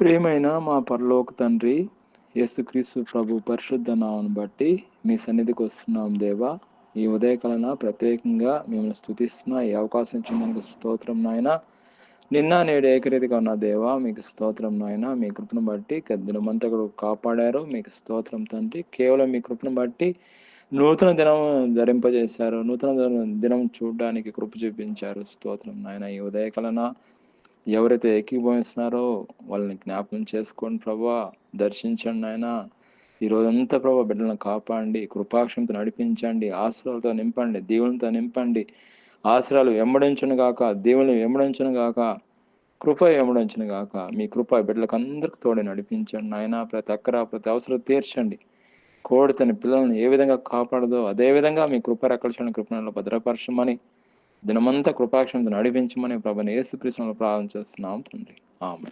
ప్రేమైన మా పరలోక తండ్రి యేసుక్రీస్తు ప్రభు పరిశుద్ధ నామను బట్టి మీ సన్నిధికి వస్తున్నాం దేవా. ఈ ఉదయకాలన ప్రత్యేకంగా మిమ్మల్ని స్థుతిస్తున్న ఈ అవకాశం ఇచ్చినందుకు స్తోత్రం నాయన. నిన్న నేడు ఏకరీతిగా ఉన్న దేవా మీకు స్తోత్రం నాయన. మీ కృపను బట్టి దినమంతా కూడా కాపాడారు. మీకు స్తోత్రం తండ్రి. కేవలం మీ కృపను బట్టి నూతన దినం ధరింపజేశారు. నూతన దినం- దినం చూడడానికి కృప చూపించారు. స్తోత్రం నాయన. ఈ ఉదయకాలన ఎవరైతే ఏకీభవిస్తున్నారో వాళ్ళని జ్ఞాపకం చేసుకోండి ప్రభా దర్శించండి ఆయన ఈ రోజంతా ప్రభా బిడ్డలను కాపాడండి కృపాక్షంతో నడిపించండి ఆశ్రయాలతో నింపండి దీవులతో నింపండి. ఆశ్రయాలు వెంబడించను గాక దేవుని వెంబడించను గాక కృప వెంబడించను గాక. మీ కృప బిడ్డలకు అందరికి తోడి నడిపించండి ఆయన ప్రతి అక్కర ప్రతి అవసరం తీర్చండి. కోడి తన పిల్లల్ని ఏ విధంగా కాపాడదో అదే విధంగా మీ కృప రక్షణ కృపణలో భద్రపరచమని దినమంతా కృపాక్షంతో నడిపించమని ప్రభుని యేసుకృష్ణలో ప్రారంభం చేస్తున్నాం తండ్రి. ఆమె